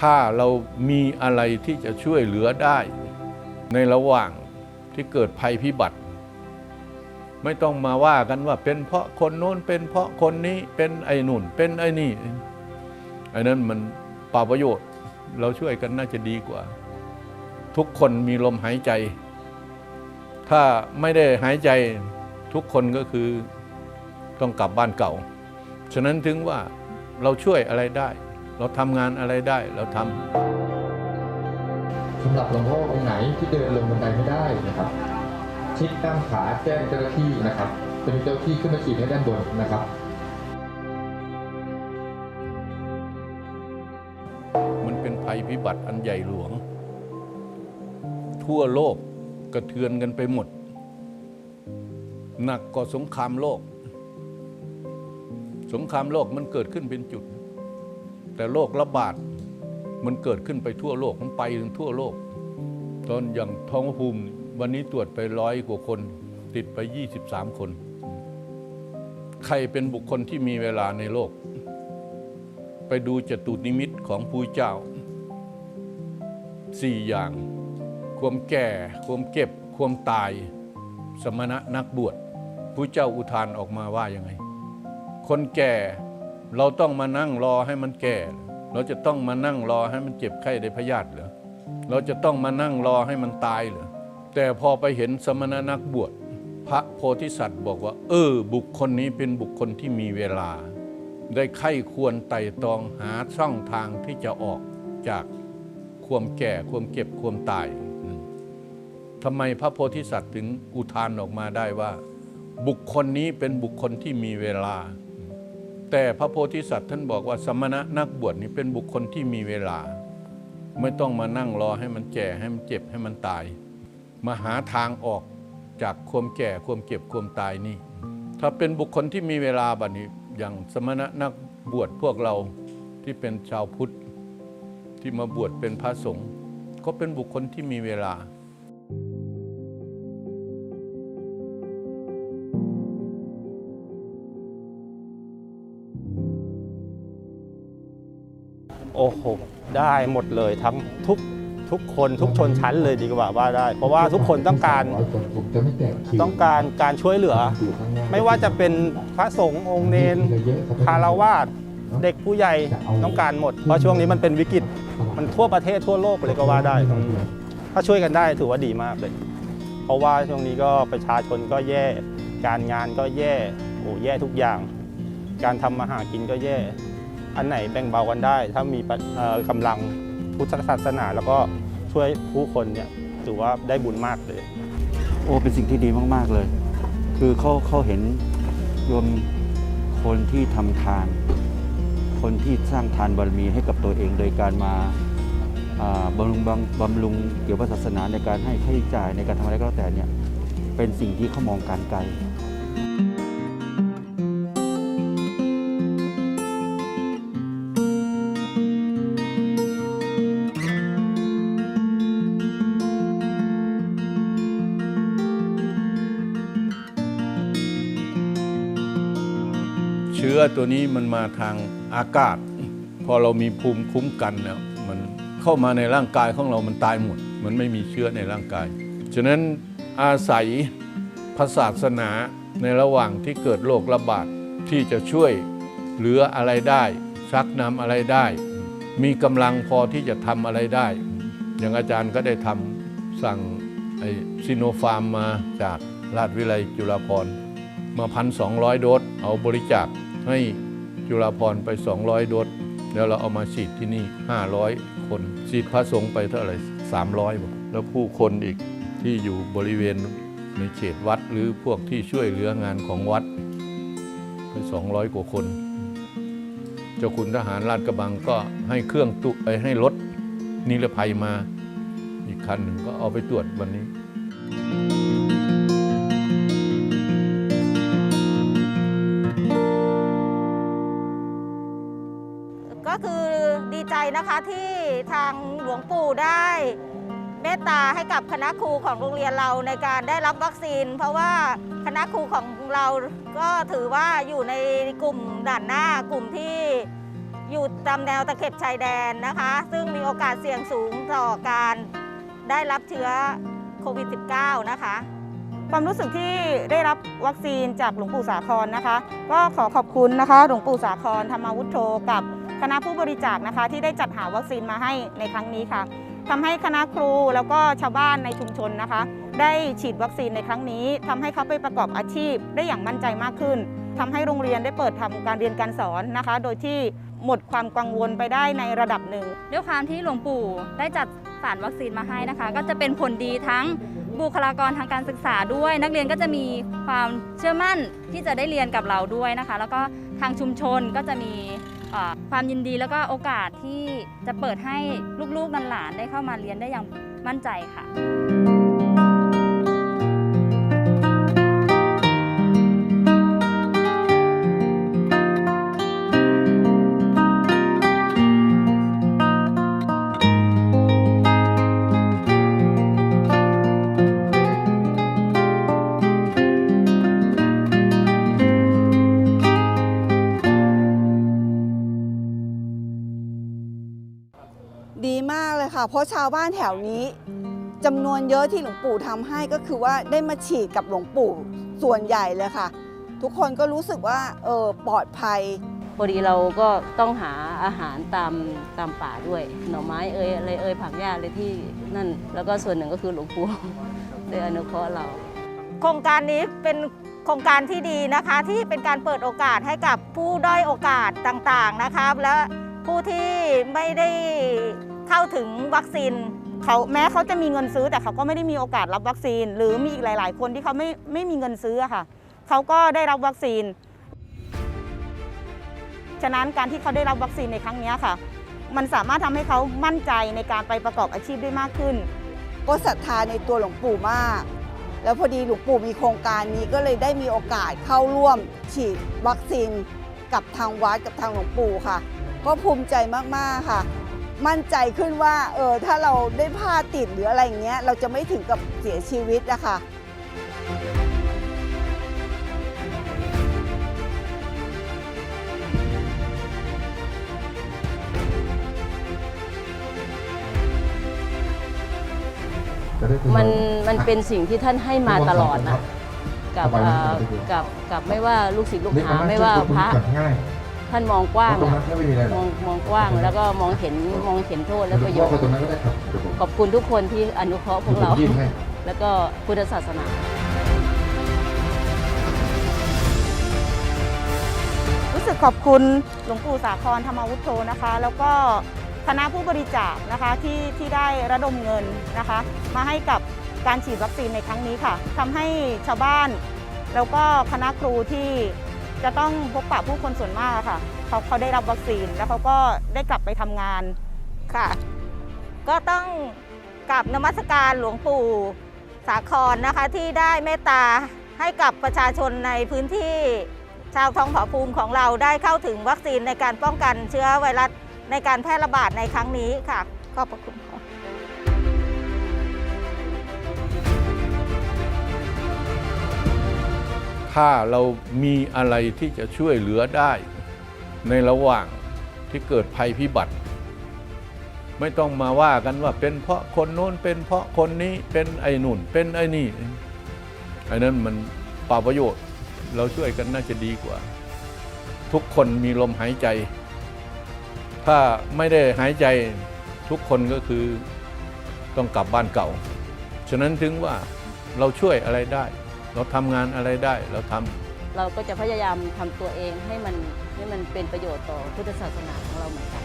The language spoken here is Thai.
ถ้าเรามีอะไรที่จะช่วยเหลือได้ ในระหว่างที่เกิดภัยพิบัติ ไม่ต้องมาว่ากันว่าเป็นเพราะคนโน้นเป็นเพราะคนนี้เป็นไอ้นุ่น เป็นไอ้นี่ไอ้นั้นมันป่าประโยชน์ เราช่วยกันน่าจะดีกว่า ทุกคนมีลมหายใจ ถ้าไม่ได้หายใจทุกคนก็คือต้องกลับบ้านเก่า ฉะนั้นถึงว่าเราช่วยอะไรได้ เราทำงานอะไรได้เราทำสำหรับหลวงพ่อองค์ไหนที่เดินลงบันไดไม่ได้นะครับ ชิดตั้งขาแจ้งเจ้าหน้าที่นะครับจะมีเจ้าหน้าที่ขึ้นมาฉีดให้ด้านบนนะครับ มันเป็นภัยพิบัติอันใหญ่หลวง ทั่วโลกกระเทือนกันไปหมด หนักกว่าสงครามโลก สงครามโลกมันเกิดขึ้นเป็นจุด แต่โรคระบาดมันเกิดขึ้นไปทั่วโลกมันไปถึงทั่วโลก ตอนอย่างท้องภูมิวันนี้ตรวจไปร้อยกว่าคน ติดไป 23 คน ใครเป็นบุคคลที่มีเวลาในโลก ไปดูจตุนิมิตของผู้เจ้าสี่อย่าง ความแก่ ความเก็บ ความตาย สมณะนักบวชผู้เจ้าอุทานออกมาว่ายังไง คนแก่ เราต้องมานั่งรอให้มันแก่ เราจะต้องมานั่งรอให้มันเจ็บไข้ได้พยาธิเหรอ เราจะต้องมานั่งรอให้มันตายเหรอ แต่พอไปเห็นสมณนักบวช พระโพธิสัตว์บอกว่า เออ บุคคลนี้เป็นบุคคลที่มีเวลา ได้ไข้ควรไต่ตองหาช่องทางที่จะออกจากความแก่ความเก็บความตายทำไมพระโพธิสัตว์ถึงอุทานออกมาได้ว่า บุคคลนี้เป็นบุคคลที่มีเวลา แต่พระโพธิสัตว์ท่านบอกว่าสมณะนักบวชนี่เป็นบุคคลที่มีเวลา ไม่ต้องมานั่งรอให้มันแก่ให้มันเจ็บให้มันตาย มาหาทางออกจากความแก่ความเก็บความตายนี่ ถ้าเป็นบุคคลที่มีเวลาบัดนี้อย่างสมณะนักบวชพวกเราที่เป็นชาวพุทธที่มาบวชเป็นพระสงฆ์ก็เป็นบุคคลที่มีเวลา โอ้โหได้หมดเลยทั้งทุกทุกคนทุกชนชั้นเลยดีกว่าว่าได้ เพราะว่าทุกคนต้องการผมจะไม่แตกคิวต้องการการช่วยเหลืออยู่ข้างหน้าไม่ว่าจะเป็นพระสงฆ์องค์เนนคารวาสเด็กผู้ใหญ่ต้องการหมด เพราะช่วงนี้มันเป็นวิกฤตมันทั่วประเทศทั่วโลกเลยก็ว่าได้ ถ้าช่วยกันได้ถือว่าดีมากเลย เพราะว่าช่วงนี้ก็ประชาชนก็แย่ การงานก็แย่โอ้แย่ทุกอย่าง การทำมาหากินก็แย่ อันไหนแบ่งเบากันได้ ถ้ามีปะเอ่อกำลังพุทธศาสนา แล้วก็ช่วยผู้คนเนี่ยถือว่าได้บุญมากเลย โอ้เป็นสิ่งที่ดีมาก ๆ เลย คือเขาเขาเห็นโยมคนที่ทำทาน คนที่สร้างทานบารมีให้กับตัวเองโดยการมาอ่าบำรุงบำบำรุงเกี่ยวกับศาสนาในการให้ค่าใช้จ่ายในการทำอะไรก็แล้วแต่เนี่ยเป็นสิ่งที่เขามองการไกล เชื้อตัวนี้มันมาทางอากาศ พอเรามีภูมิคุ้มกันแล้ว มันเข้ามาในร่างกายของเรามันตายหมด มันไม่มีเชื้อในร่างกาย ฉะนั้นอาศัยพระศาสนาในระหว่างที่เกิดโรคระบาดที่จะช่วยเหลืออะไรได้ ชักนำอะไรได้ มีกำลังพอที่จะทำอะไรได้ อย่างอาจารย์ก็ได้ทำสั่งไอซิโนฟาร์มมาจากราชวิไลจุฬาภรณ์มาพันสองโดสเอาบริจาค ให้จุฬาภรไป 200 โดสแล้วเราเอามาฉีดที่นี่ 500 คน ฉีดพระสงฆ์ไปเท่าไหร่300บอกแล้วผู้คนอีกที่อยู่บริเวณในเขตวัดหรือพวกที่ช่วยเหลืองานของวัดไป200 กว่าคน เจ้าคุณทหารราชกระบังก็ให้เครื่องตุไปให้รถนิรภัยมา อีกคันหนึ่งก็เอาไปตรวจวันนี้ นะคะที่ทางหลวงปู่ได้เมตตาให้กับคณะครูของโรงเรียนเราในการได้รับวัคซีน เพราะว่าคณะครูของเราก็ถือว่าอยู่ในกลุ่มด่านหน้ากลุ่มที่อยู่ตามแนวตะเข็บชายแดนนะคะ ซึ่งมีโอกาสเสี่ยงสูงต่อการได้รับเชื้อโควิด -19 นะคะ ความรู้สึกที่ได้รับวัคซีนจากหลวงปู่สาครนะคะ ก็ขอขอบคุณนะคะ หลวงปู่สาครธรรมวุฒโธกับ คณะผู้บริจาคนะคะ ที่ได้จัดหาวัคซีนมาให้ในครั้งนี้ค่ะทำให้คณะครูแล้วก็ชาวบ้านในชุมชนนะคะ ได้ฉีดวัคซีนในครั้งนี้ทำให้เขาไปประกอบอาชีพได้อย่างมั่นใจมากขึ้นทำให้โรงเรียนได้เปิดทำการเรียนการสอนนะคะ โดยที่หมดความกังวลไปได้ในระดับหนึ่งด้วยความที่หลวงปู่ได้จัดสารวัคซีนมาให้นะคะ ก็จะเป็นผลดีทั้งบุคลากรทางการศึกษาด้วย นักเรียนก็จะมีความเชื่อมั่นที่จะได้เรียนกับเราด้วยนะคะ แล้วก็ทางชุมชนก็จะมี ความยินดีแล้วก็โอกาสที่จะเปิดให้ลูกๆหลานๆได้เข้ามาเรียนได้อย่างมั่นใจค่ะ ดีมากเลยค่ะ เพราะชาวบ้านแถวนี้จำนวนเยอะที่หลวงปู่ทำให้ก็คือว่าได้มาฉีดกับหลวงปู่ส่วนใหญ่เลยค่ะ ทุกคนก็รู้สึกว่าเออปลอดภัยพอดีเราก็ต้องหาอาหารตามตามป่าด้วย หน่อไม้เอ่ยอะไรเอ่ยผักหญ้าอะไรที่นั่น แล้วก็ส่วนหนึ่งก็คือหลวงปู่ได้อนุเคราะห์เรา โครงการนี้เป็นโครงการที่ดีนะคะที่เป็นการเปิดโอกาสให้กับผู้ด้อยโอกาสต่างๆนะครับและ ผู้ที่ไม่ได้เข้าถึงวัคซีนเขาแม้เขาจะมีเงินซื้อแต่เขาก็ไม่ได้มีโอกาสรับวัคซีน หรือมีอีกหลาย ๆ คนที่เขาไม่ไม่มีเงินซื้อค่ะเขาก็ได้รับวัคซีน ฉะนั้นการที่เขาได้รับวัคซีนในครั้งนี้ค่ะ มันสามารถทำให้เขามั่นใจในการไปประกอบอาชีพได้มากขึ้น ก็ศรัทธาในตัวหลวงปู่มาก แล้วพอดีหลวงปู่มีโครงการนี้ก็เลยได้มีโอกาสเข้าร่วมฉีดวัคซีนกับทางวัดกับทางหลวงปู่ค่ะ ก็ภูมิใจมากๆค่ะ มั่นใจขึ้นว่าเออถ้าเราได้ผ้าติดหรืออะไรอย่างเงี้ยเราจะไม่ถึงกับเสียชีวิตอะค่ะมันมันเป็นสิ่งที่ท่านให้มาตลอดนะกับเอ่อกับกับไม่ว่าลูกศิษย์ลูกหาไม่ว่าพระง่าย ท่านมองกว้างตรงอะนั้นไม่มีอะไรหรมออกงมองกว้างแล้วก็มองเห็นมองเห็นโทษและประโยชน์ตรงนั้นก็ได้ครับเดี๋ยวผมขอบคุณทุกคนที่อนุเคราะห์พวกเราผมยื่นให้แล้วก็พุทธศาสนารู้สึกขอบคุณหลวงปู่สาครธรรมวุฒโธนะคะ แล้วก็คณะผู้บริจาคนะคะที่ที่ได้ระดมเงินนะคะ มาให้กับการฉีดวัคซีนในครั้งนี้ค่ะทำให้ชาวบ้าน แล้วก็คณะครูที่ จะต้องพบปะผู้คนส่วนมากค่ะเขาเขาได้รับวัคซีนแล้วเขาก็ได้กลับไปทำงานค่ะ ก็ต้องกราบนมัสการหลวงปู่สาครนะคะ ที่ได้เมตตาให้กับประชาชนในพื้นที่ชาวทองผาภูมิของเราได้เข้าถึงวัคซีนในการป้องกันเชื้อไวรัสในการแพร่ระบาดในครั้งนี้ค่ะ ขอบพระคุณ ถ้าเรามีอะไรที่จะช่วยเหลือได้ ในระหว่างที่เกิดภัยพิบัติ ไม่ต้องมาว่ากันว่าเป็นเพราะคนโน้นเป็นเพราะคนนี้เป็นไอ้นุ่น เป็นไอ้นี่ไอ้นั้นมันเปล่าประโยชน์ เราช่วยกันน่าจะดีกว่า ทุกคนมีลมหายใจ ถ้าไม่ได้หายใจทุกคนก็คือต้องกลับบ้านเก่า ฉะนั้นถึงว่าเราช่วยอะไรได้ เราทำงานอะไรได้เราทำเราก็จะพยายามทำตัวเองให้มันให้มันเป็นประโยชน์ต่อพุทธศาสนาของเราเหมือนกัน